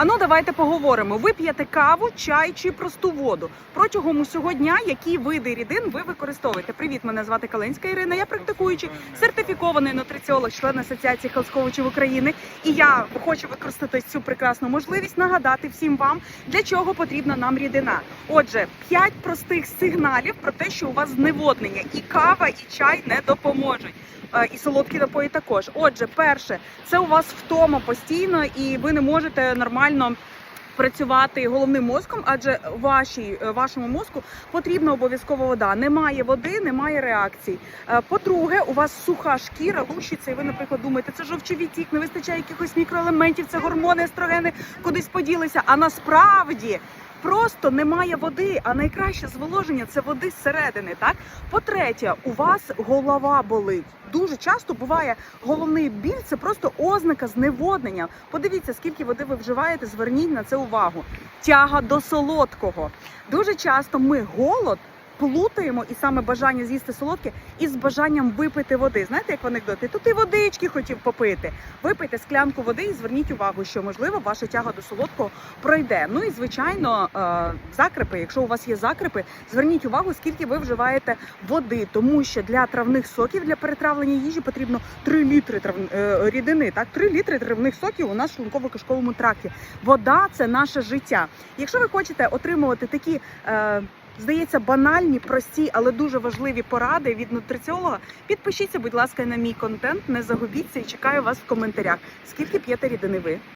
Ану, давайте поговоримо. Ви п'єте каву, чай чи просту воду. Протягом усього дня які види рідин ви використовуєте? Привіт, мене звати Калинська Ірина. Я практикуючий сертифікований нутриціолог, член Асоціації хелскоучів України. І я хочу використати цю прекрасну можливість нагадати всім вам, для чого потрібна нам рідина. Отже, п'ять простих сигналів про те, що у вас зневоднення, і кава, і чай не допоможуть. Е, І солодкі напої також. Отже, перше, це у вас втома постійно, і ви не можете нормально. Працювати головним мозком, адже вашій, е, вашому мозку потрібна обов'язково вода. Немає води, немає реакцій. Е, По-друге, у вас суха шкіра, лущиться, і ви, наприклад, думаєте, це жовчий тік, не вистачає якихось мікроелементів, це гормони, естрогени кудись поділися. А насправді просто немає води. А найкраще зволоження це води зсередини. Так, по-третє, у вас голова болить. Дуже часто буває головний біль, це просто ознака зневоднення. Подивіться, скільки води ви вживаєте, зверніть на це увагу. Тяга до солодкого. Дуже часто ми голод плутаємо і саме бажання з'їсти солодке із бажанням випити води. Знаєте, як в анекдоті? Тут і водички хотів попити. Випийте склянку води і зверніть увагу, що можливо ваша тяга до солодкого пройде. Ну і звичайно, е, закрепи. Якщо у вас є закрепи, зверніть увагу, скільки ви вживаєте води, тому що для травних соків для перетравлення їжі потрібно 3 літри трав... е, рідини. Так, 3 літри травних соків у нас в шлунково-кишковому тракті. Вода це наше життя. Якщо ви хочете отримувати такі. Е, Здається, банальні, прості, але дуже важливі поради від нутриціолога. Підпишіться, будь ласка, на мій контент, не загубіться і чекаю вас в коментарях. Скільки п'єте рідини ви?